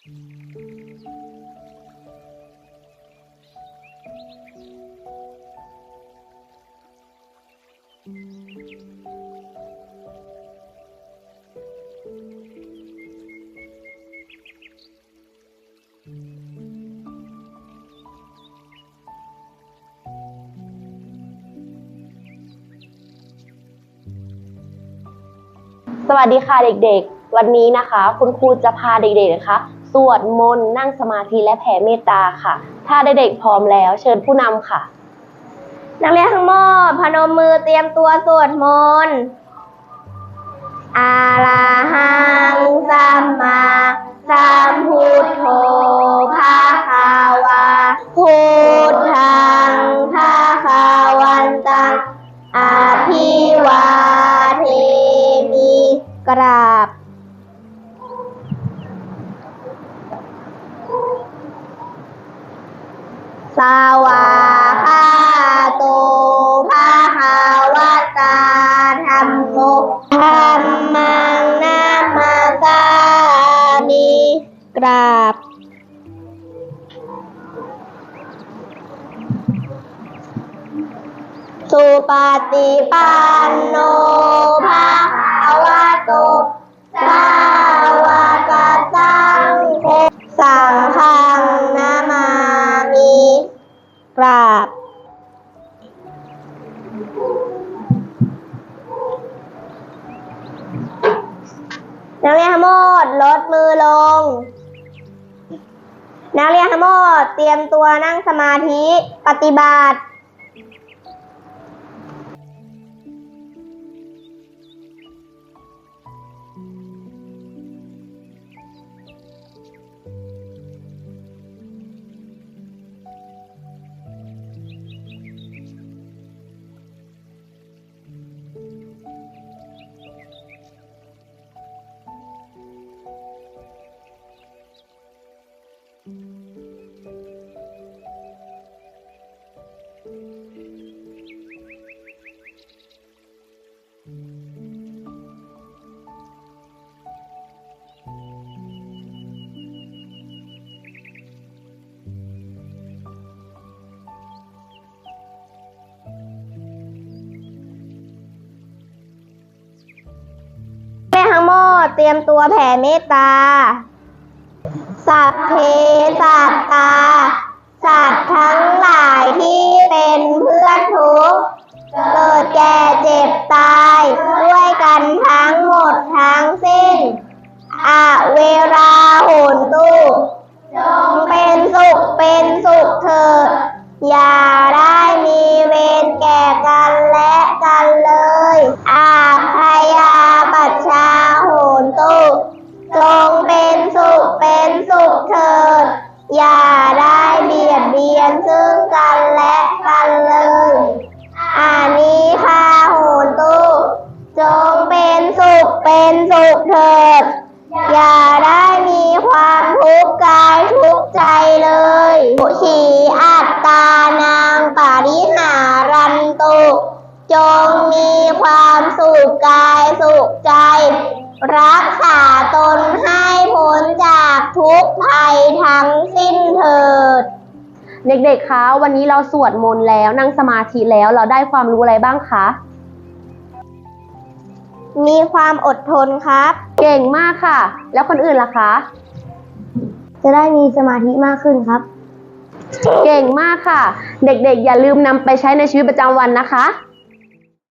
สวัสดีค่ะเด็กๆ วันนี้นะคะ คุณครูจะพาเด็กๆนะคะ สวดมนต์นั่งสมาธิและแผ่เมตตาค่ะ ถ้าเด็กๆพร้อมแล้วเชิญผู้นำค่ะ นักเรียนทั้งหมดพนมมือเตรียมตัวสวดมนต์อาลาหังสัมมาสัมพุทโธภาคาวาพุทธังภาคาวันตังอาภิวาเทมิกราบ สวาคาโตภาคาวตาธรรมโมธรรมังนามาสามิกราบสุปฏิปันโนภ ราบ นักเรียนทั้งหมดลดมือลง นักเรียนทั้งหมดเตรียมตัวนั่งสมาธิปฏิบัติ ตรียมตัวแผ่เมตตา สัพเพสัตตา สัตว์ทั้งหลายที่เป็นเพื่อนทุกข์เกิดแก่เจ็บตาย ด้วยกันทั้งหมดทั้งสิ้นอะเวราโหนตุจงเป็นสุขเป็นสุขเถิดอย่า อย่าได้เบียดเบียนซึ่งกันและกันเลยอานิคาโหนตุจงเป็นสุขเป็นสุขเถิด อย่าได้มีความทุกข์กายทุกข์ใจเลยอุชีอัตตานางปาริหารันตุจงมีความสุขกายสุขใจ รักษาตนให้พ้นจากทุกข์ภัยทั้งสิ้นเถิด เด็กๆ คะ วันนี้เราสวดมนต์แล้วนั่งสมาธิแล้วเราได้ความรู้อะไรบ้างคะ มีความอดทนครับ เก่งมากค่ะ แล้วคนอื่นล่ะคะ จะได้มีสมาธิมากขึ้นครับ เก่งมากค่ะ เด็กๆ อย่าลืมนำไปใช้ในชีวิตประจำวันนะคะ